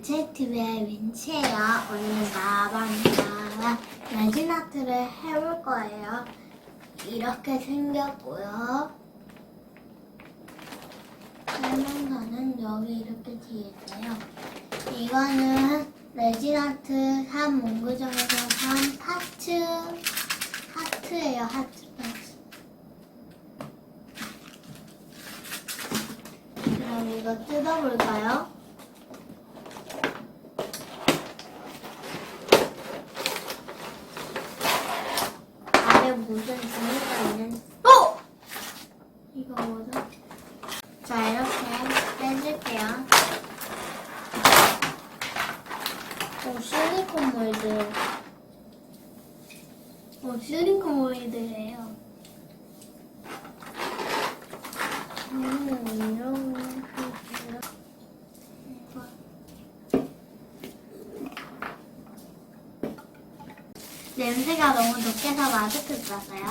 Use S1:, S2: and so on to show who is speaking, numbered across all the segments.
S1: 윈체TV의 윈체예요. 오늘은 나방이랑 레진아트를 해볼 거예요. 이렇게 생겼고요. 설명서는 여기 이렇게 뒤에 있어요. 이거는 레진아트 3 문구점에서 산 하트, 하트예요. 하트, 하트. 그럼 이거 뜯어볼까요? 안에 무슨 종이가 있는 어! 이거 뭐죠? 자 이렇게 빼줄게요 오 실리콘 몰드 오 실리콘 몰드예요 음 이런 거 냄새가 너무 독해서 마스크 썼어요.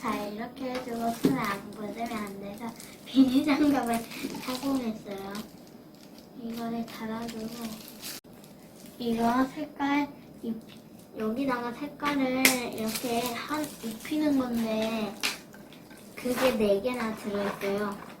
S1: 자, 이렇게 해주고 손에 안 묻으면 안 돼서 비닐 장갑을 사용했어요. 이거를 달아주고 이거 색깔 입, 여기다가 색깔을 이렇게 한, 입히는 건데 그게 네 개나 들어있어요.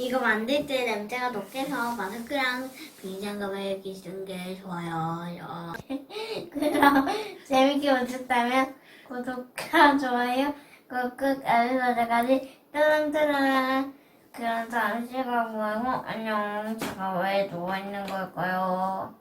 S1: 이거 만들 때 냄새가 독해서 마스크랑 비닐장갑을 끼는 게 좋아요. 그럼 재밌게 보셨다면 구독과 좋아요 꾹꾹 알림 설정까지 뜨릉뜨릉 그럼 잠시가 뭐고 안녕 제가 왜 누워있는 걸까요?